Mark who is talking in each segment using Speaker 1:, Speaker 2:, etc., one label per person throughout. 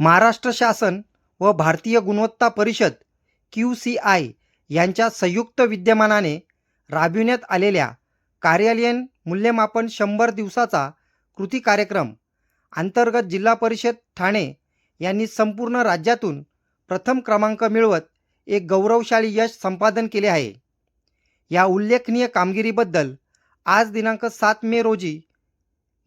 Speaker 1: महाराष्ट्र शासन व भारतीय गुणवत्ता परिषद क्यू सी आय यांच्या संयुक्त विद्यमानाने राबविण्यात आलेल्या कार्यालयीन मूल्यमापन शंभर दिवसाचा कृती कार्यक्रम अंतर्गत जिल्हा परिषद ठाणे यांनी संपूर्ण राज्यातून प्रथम क्रमांक मिळवत एक गौरवशाली यश संपादन केले आहे. या उल्लेखनीय कामगिरीबद्दल आज दिनांक सात मे रोजी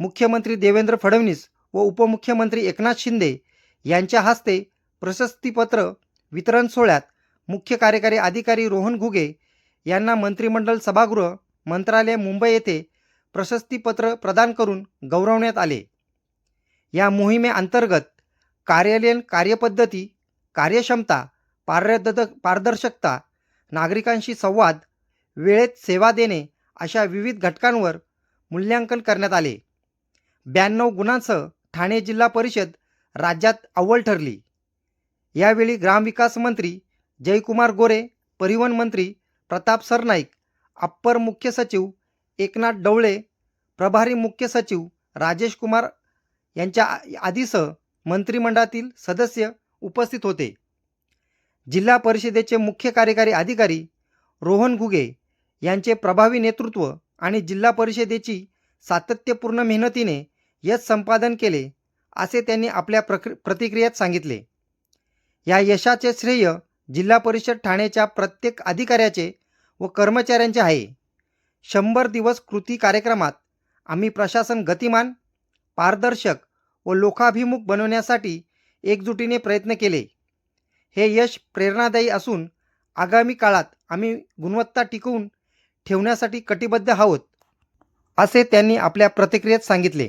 Speaker 1: मुख्यमंत्री देवेंद्र फडणवीस व उपमुख्यमंत्री एकनाथ शिंदे यांच्या हस्ते प्रशस्तीपत्र वितरण सोहळ्यात मुख्य कार्यकारी अधिकारी रोहन घुगे यांना मंत्रिमंडळ सभागृह मंत्रालय मुंबई येथे प्रशस्तीपत्र प्रदान करून गौरवण्यात आले. या मोहिमेअंतर्गत कार्यालयीन कार्यपद्धती कार्यक्षमता पारद पारदर्शकता नागरिकांशी संवाद वेळेत सेवा देणे अशा विविध घटकांवर मूल्यांकन करण्यात आले. ब्याण्णव गुणांसह ठाणे जिल्हा परिषद राज्यात अव्वल ठरली. यावेळी ग्रामविकास मंत्री जयकुमार गोरे परिवहन मंत्री प्रताप सरनाईक अप्पर मुख्य सचिव एकनाथ डवळे प्रभारी मुख्य सचिव राजेश कुमार यांच्या आधीसह मंत्रिमंडळातील सदस्य उपस्थित होते. जिल्हा परिषदेचे मुख्य कार्यकारी अधिकारी रोहन घुगे यांचे प्रभावी नेतृत्व आणि जिल्हा परिषदेची सातत्यपूर्ण मेहनतीने यश संपादन केले. असे त्यांनी आपल्या प्रक प्रतिक्रियेत सांगितले. या यशाचे श्रेय जिल्हा परिषद ठाण्याच्या प्रत्येक अधिकाऱ्याचे व कर्मचाऱ्यांचे आहे. शंभर दिवस कृती कार्यक्रमात आम्ही प्रशासन गतिमान पारदर्शक व लोकाभिमुख बनवण्यासाठी एकजुटीने प्रयत्न केले. हे यश प्रेरणादायी असून आगामी काळात आम्ही गुणवत्ता टिकवून ठेवण्यासाठी कटिबद्ध आहोत असे त्यांनी आपल्या प्रतिक्रियेत सांगितले.